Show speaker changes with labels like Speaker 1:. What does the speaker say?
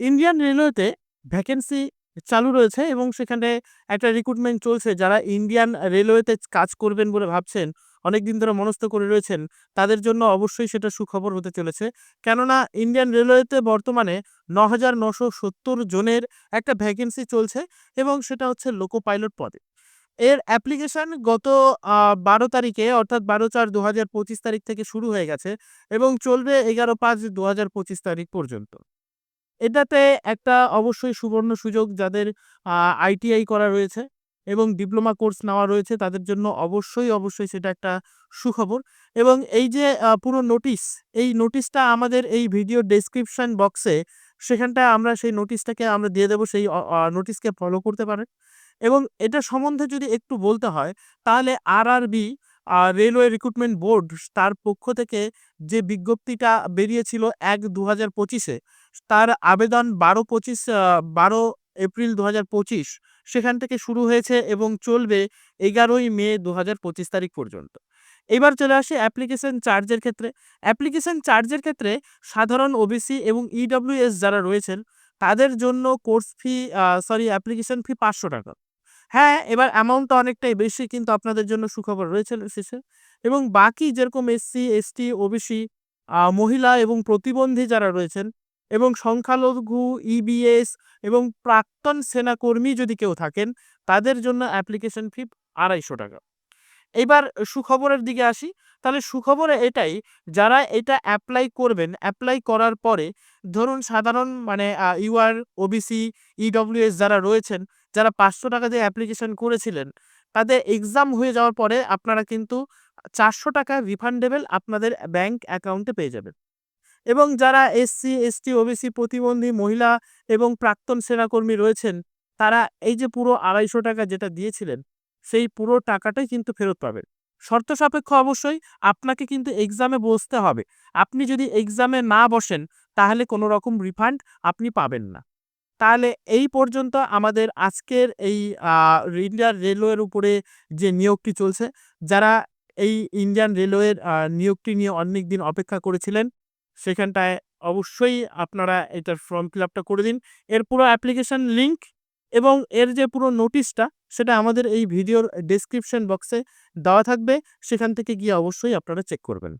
Speaker 1: Indian রেলওয়েতে vacancy চালু রয়েছে এবং সেখানে একটা রিক্রুটমেন্ট চলছে। যারা ইন্ডিয়ান রেলওয়েতে কাজ করবেন বলে ভাবছেন, অনেকদিন ধরে মনস্থ করে রয়েছেন, তাদের জন্য অবশ্যই সেটা সুখবর হতে চলেছে। কেননা ইন্ডিয়ান রেলওয়েতে বর্তমানে ন হাজার নশো সত্তর জনের একটা ভ্যাকেন্সি চলছে এবং সেটা হচ্ছে লোকো পাইলট পদে। এর অ্যাপ্লিকেশন গত বারো তারিখে অর্থাৎ বারো চার দু হাজার পঁচিশ তারিখ থেকে শুরু হয়ে গেছে এবং চলবে এগারো পাঁচ দু হাজার পঁচিশ তারিখ পর্যন্ত। এটাতে একটা অবশ্যই সুবর্ণ সুযোগ যাদের আইটিআই করা রয়েছে এবং ডিপ্লোমা কোর্স নেওয়া রয়েছে তাদের জন্য অবশ্যই অবশ্যই সেটা একটা সুখবর। এবং এই যে পুরো নোটিশ, এই নোটিশটা আমাদের এই ভিডিও ডেসক্রিপশন বক্সে সেখানটায় আমরা সেই নোটিশটাকে আমরা দিয়ে দেবো, সেই নোটিশকে ফলো করতে পারেন। এবং এটা সম্বন্ধে যদি একটু বলতে হয়, তাহলে আর রেলওয়ে রিক্রুটমেন্ট বোর্ড তার পক্ষ থেকে যে বিজ্ঞপ্তিটা বেরিয়েছিল এক দু হাজার পঁচিশে, তার আবেদন বারো পঁচিশ বারো এপ্রিল দু হাজার পঁচিশ, সেখান থেকে শুরু হয়েছে এবং চলবে এগারোই মে দু হাজার পঁচিশ তারিখ পর্যন্ত। এবার চলে আসে অ্যাপ্লিকেশন চার্জের ক্ষেত্রে। অ্যাপ্লিকেশন চার্জের ক্ষেত্রে সাধারণ ওবিসি এবং ইডব্লিউএস যারা রয়েছেন, তাদের জন্য course fee sorry, application fee পাঁচশো টাকা। হ্যাঁ এবার অ্যামাউন্টটা অনেকটাই বেশি কিন্তু আপনাদের জন্য সুখবর রয়েছে শেষে। এবং বাকি যেরকম এসসি এসটি ওবিসি মহিলা এবং প্রতিবন্ধী যারা রয়েছেন এবং সংখ্যালঘু ইবিএস এবং প্রাক্তন সেনাকর্মী যদি কেউ থাকেন, তাদের জন্য অ্যাপ্লিকেশন ফি আড়াইশো টাকা। এবার সুখবরের দিকে আসি। তাহলে সুখবরে এটাই, যারা এটা অ্যাপ্লাই করবেন অ্যাপ্লাই করার পরে ধরুন সাধারণ মানে ইউআর ওবিসি ইডব্লিউএস যারা রয়েছেন, যারা পাঁচশো টাকা দিয়ে অ্যাপ্লিকেশন করেছিলেন, তাদের এক্সাম হয়ে যাওয়ার পরে আপনারা কিন্তু চারশো টাকা রিফান্ডেবল আপনাদের ব্যাংক অ্যাকাউন্টে পেয়ে যাবেন। এবং যারা এসসি এসটি ওবিসি প্রতিবন্ধী মহিলা এবং প্রাক্তন সেনাকর্মী রয়েছেন, তারা এই যে পুরো আড়াইশো টাকা যেটা দিয়েছিলেন সেই পুরো টাকাটাই কিন্তু ফেরত পাবেন। শর্ত সাপেক্ষ অবশ্যই আপনাকে কিন্তু এক্সামে বসতে হবে। আপনি যদি এক্সামে না বসেন, তাহলে কোনো রকম রিফান্ড আপনি পাবেন না। তাহলে এই পর্যন্ত আমাদের আজকের এই ইন্ডিয়ান রেলওয়ের উপরে যে নিয়োগটি চলছে, যারা এই ইন্ডিয়ান রেলওয়ের নিয়োগটি নিয়ে অনেক দিন অপেক্ষা করেছিলেন, সেখানটায় অবশ্যই আপনারা এটার ফর্ম ফিল আপটা করে দিন। এর পুরো অ্যাপ্লিকেশন লিংক এবং এর যে পুরো নোটিশটা সেটা আমাদের এই ভিডিওর ডিসক্রিপশন বক্সে দেওয়া থাকবে। সেখান থেকে গিয়ে অবশ্যই আপনারা চেক করবেন।